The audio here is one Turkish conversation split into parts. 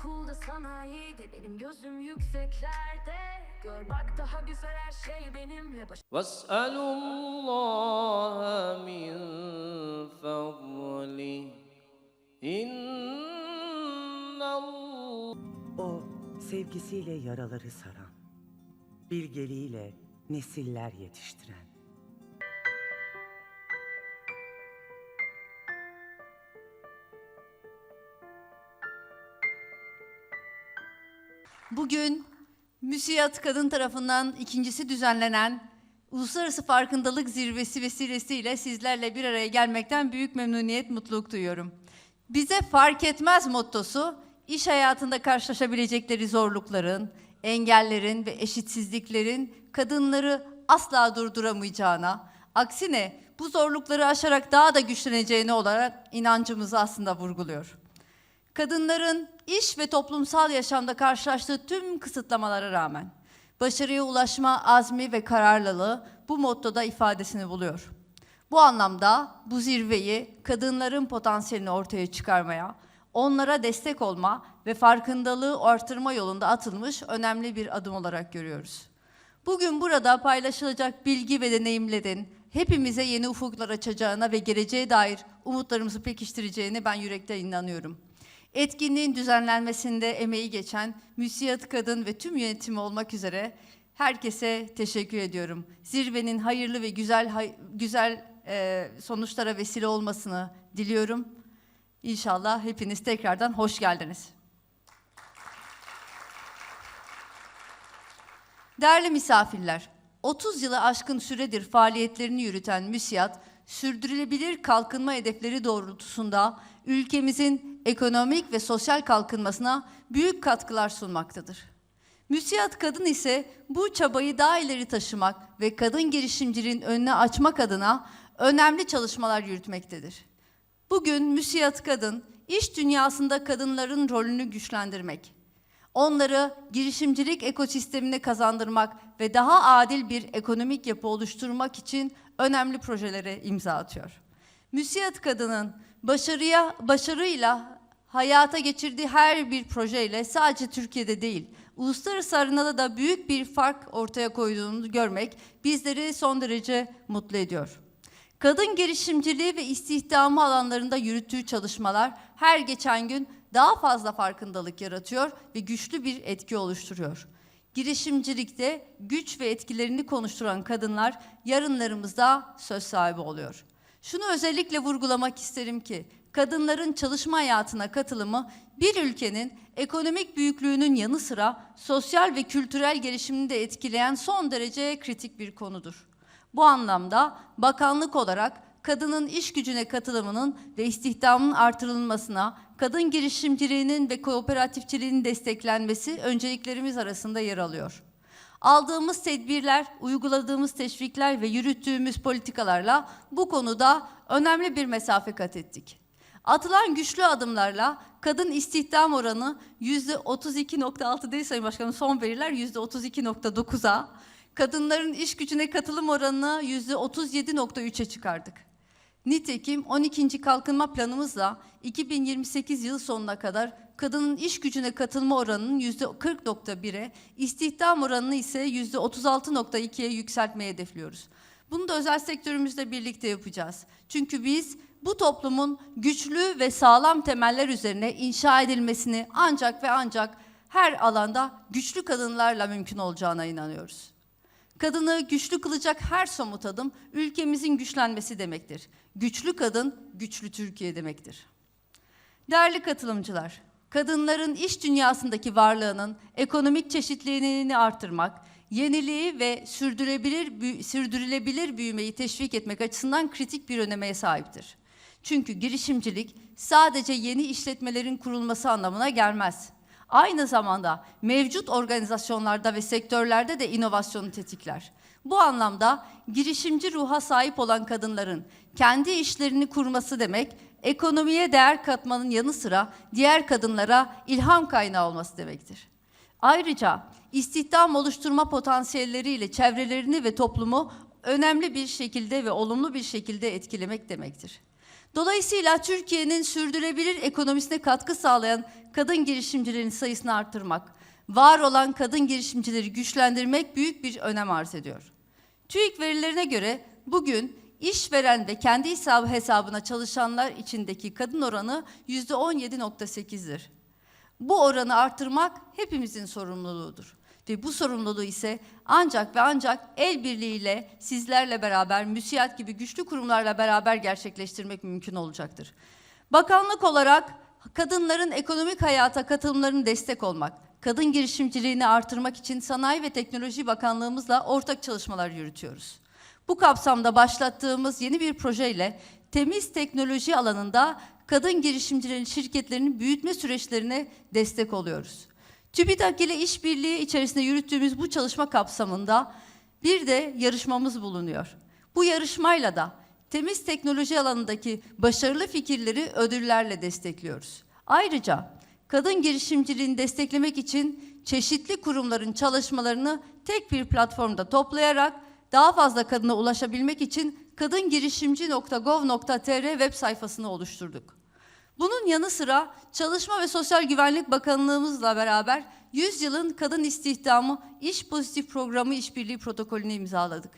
okulda sanayiydi Benim gözüm yükseklerde. Gör bak daha güzel her şey benimle. Baş Ves'alullaha min fadlih İnnallah O sevgisiyle yaraları saran Bilgeliğiyle nesiller yetiştiren Bugün MÜSİAD Kadın tarafından ikincisi düzenlenen Uluslararası Farkındalık Zirvesi vesilesiyle sizlerle bir araya gelmekten büyük memnuniyet, mutluluk duyuyorum. Bize fark etmez mottosu, iş hayatında karşılaşabilecekleri zorlukların, engellerin ve eşitsizliklerin kadınları asla durduramayacağına, aksine bu zorlukları aşarak daha da güçleneceğine olarak inancımızı aslında vurguluyor. Kadınların iş ve toplumsal yaşamda karşılaştığı tüm kısıtlamalara rağmen başarıya ulaşma azmi ve kararlılığı bu mottoda ifadesini buluyor. Bu anlamda bu zirveyi kadınların potansiyelini ortaya çıkarmaya, onlara destek olma ve farkındalığı artırma yolunda atılmış önemli bir adım olarak görüyoruz. Bugün burada paylaşılacak bilgi ve deneyimlerin hepimize yeni ufuklar açacağına ve geleceğe dair umutlarımızı pekiştireceğine ben yürekten inanıyorum. Etkinliğin düzenlenmesinde emeği geçen müsiyat kadın ve tüm yönetimi olmak üzere herkese teşekkür ediyorum. Zirvenin hayırlı ve güzel güzel e, sonuçlara vesile olmasını diliyorum. İnşallah hepiniz tekrardan hoş geldiniz. Değerli misafirler, 30 yılı aşkın süredir faaliyetlerini yürüten MÜSİAD, sürdürülebilir kalkınma hedefleri doğrultusunda ülkemizin ekonomik ve sosyal kalkınmasına büyük katkılar sunmaktadır. MÜSİAD Kadın ise bu çabayı daha ileri taşımak ve kadın girişimciliğin önüne açmak adına önemli çalışmalar yürütmektedir. Bugün MÜSİAD Kadın, iş dünyasında kadınların rolünü güçlendirmek, onları girişimcilik ekosistemine kazandırmak ve daha adil bir ekonomik yapı oluşturmak için önemli projelere imza atıyor. Müsiyat kadının başarıya başarıyla hayata geçirdiği her bir projeyle sadece Türkiye'de değil, uluslararası arenada da büyük bir fark ortaya koyduğunu görmek bizleri son derece mutlu ediyor. Kadın girişimciliği ve istihdamı alanlarında yürüttüğü çalışmalar her geçen gün daha fazla farkındalık yaratıyor ve güçlü bir etki oluşturuyor. Girişimcilikte güç ve etkilerini konuşturan kadınlar yarınlarımızda söz sahibi oluyor. Şunu özellikle vurgulamak isterim ki kadınların çalışma hayatına katılımı bir ülkenin ekonomik büyüklüğünün yanı sıra sosyal ve kültürel gelişimini de etkileyen son derece kritik bir konudur. Bu anlamda bakanlık olarak kadının iş gücüne katılımının ve istihdamın artırılmasına, kadın girişimciliğinin ve kooperatifçiliğinin desteklenmesi önceliklerimiz arasında yer alıyor. Aldığımız tedbirler, uyguladığımız teşvikler ve yürüttüğümüz politikalarla bu konuda önemli bir mesafe kat ettik. Atılan güçlü adımlarla kadın istihdam oranı %32.6 değil Sayın Başkanım son veriler %32.9'a, kadınların iş gücüne katılım oranını %37.3'e çıkardık. Nitekim 12. kalkınma planımızla 2028 yıl sonuna kadar kadının iş gücüne katılma oranının %40.1'e, istihdam oranını ise %36.2'ye yükseltmeyi hedefliyoruz. Bunu da özel sektörümüzle birlikte yapacağız. Çünkü biz bu toplumun güçlü ve sağlam temeller üzerine inşa edilmesini ancak ve ancak her alanda güçlü kadınlarla mümkün olacağına inanıyoruz. Kadını güçlü kılacak her somut adım ülkemizin güçlenmesi demektir. Güçlü kadın, güçlü Türkiye demektir. Değerli katılımcılar, kadınların iş dünyasındaki varlığının ekonomik çeşitliliğini artırmak, yeniliği ve sürdürülebilir, sürdürülebilir büyümeyi teşvik etmek açısından kritik bir öneme sahiptir. Çünkü girişimcilik sadece yeni işletmelerin kurulması anlamına gelmez. Aynı zamanda mevcut organizasyonlarda ve sektörlerde de inovasyonu tetikler. Bu anlamda girişimci ruha sahip olan kadınların kendi işlerini kurması demek, ekonomiye değer katmanın yanı sıra diğer kadınlara ilham kaynağı olması demektir. Ayrıca istihdam oluşturma potansiyelleriyle çevrelerini ve toplumu önemli bir şekilde ve olumlu bir şekilde etkilemek demektir. Dolayısıyla Türkiye'nin sürdürülebilir ekonomisine katkı sağlayan kadın girişimcilerin sayısını artırmak, var olan kadın girişimcileri güçlendirmek büyük bir önem arz ediyor. TÜİK verilerine göre bugün işveren ve kendi hesabı hesabına çalışanlar içindeki kadın oranı yüzde 17.8'dir. Bu oranı artırmak hepimizin sorumluluğudur. Ve bu sorumluluğu ise ancak ve ancak el birliğiyle sizlerle beraber, müsiyat gibi güçlü kurumlarla beraber gerçekleştirmek mümkün olacaktır. Bakanlık olarak kadınların ekonomik hayata katılımlarını destek olmak, kadın girişimciliğini artırmak için Sanayi ve Teknoloji Bakanlığımızla ortak çalışmalar yürütüyoruz. Bu kapsamda başlattığımız yeni bir projeyle temiz teknoloji alanında kadın girişimcilerin şirketlerinin büyütme süreçlerine destek oluyoruz. TÜBİTAK ile işbirliği içerisinde yürüttüğümüz bu çalışma kapsamında bir de yarışmamız bulunuyor. Bu yarışmayla da temiz teknoloji alanındaki başarılı fikirleri ödüllerle destekliyoruz. Ayrıca kadın girişimciliğini desteklemek için çeşitli kurumların çalışmalarını tek bir platformda toplayarak daha fazla kadına ulaşabilmek için kadingirişimci.gov.tr web sayfasını oluşturduk. Bunun yanı sıra Çalışma ve Sosyal Güvenlik Bakanlığımızla beraber 100 yılın kadın istihdamı iş pozitif programı işbirliği protokolünü imzaladık.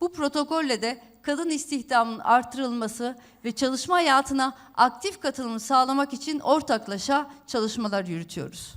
Bu protokolle de kadın istihdamının artırılması ve çalışma hayatına aktif katılımı sağlamak için ortaklaşa çalışmalar yürütüyoruz.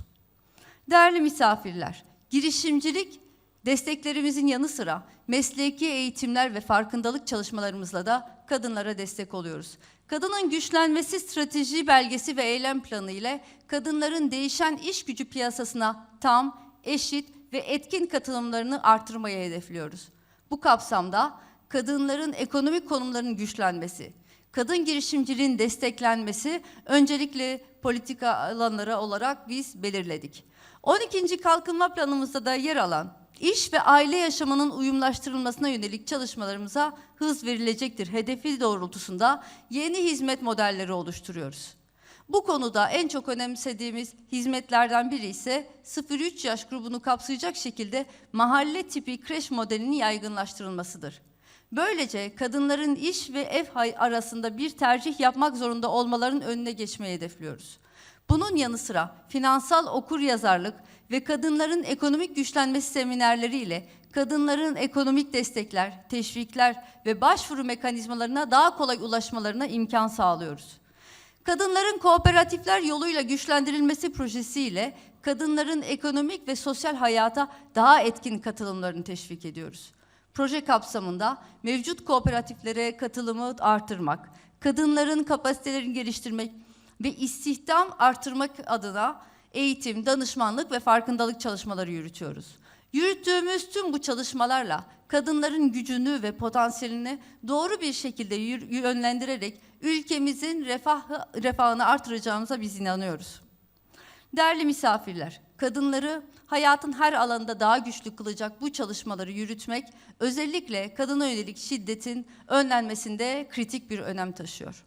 Değerli misafirler, girişimcilik desteklerimizin yanı sıra mesleki eğitimler ve farkındalık çalışmalarımızla da kadınlara destek oluyoruz. Kadının güçlenmesi strateji belgesi ve eylem planı ile kadınların değişen iş gücü piyasasına tam, eşit ve etkin katılımlarını artırmayı hedefliyoruz. Bu kapsamda kadınların ekonomik konumlarının güçlenmesi, kadın girişimciliğin desteklenmesi öncelikle politika alanları olarak biz belirledik. 12. kalkınma planımızda da yer alan iş ve aile yaşamının uyumlaştırılmasına yönelik çalışmalarımıza hız verilecektir. Hedefi doğrultusunda yeni hizmet modelleri oluşturuyoruz. Bu konuda en çok önemsediğimiz hizmetlerden biri ise 0-3 yaş grubunu kapsayacak şekilde mahalle tipi kreş modelinin yaygınlaştırılmasıdır. Böylece kadınların iş ve ev arasında bir tercih yapmak zorunda olmalarının önüne geçmeyi hedefliyoruz. Bunun yanı sıra finansal okur yazarlık ve kadınların ekonomik güçlenmesi seminerleriyle kadınların ekonomik destekler, teşvikler ve başvuru mekanizmalarına daha kolay ulaşmalarına imkan sağlıyoruz. Kadınların kooperatifler yoluyla güçlendirilmesi projesiyle kadınların ekonomik ve sosyal hayata daha etkin katılımlarını teşvik ediyoruz. Proje kapsamında mevcut kooperatiflere katılımı artırmak, kadınların kapasitelerini geliştirmek ve istihdam artırmak adına eğitim, danışmanlık ve farkındalık çalışmaları yürütüyoruz. Yürüttüğümüz tüm bu çalışmalarla kadınların gücünü ve potansiyelini doğru bir şekilde yönlendirerek ülkemizin refahı, refahını artıracağımıza biz inanıyoruz. Değerli misafirler, kadınları hayatın her alanında daha güçlü kılacak bu çalışmaları yürütmek özellikle kadına yönelik şiddetin önlenmesinde kritik bir önem taşıyor.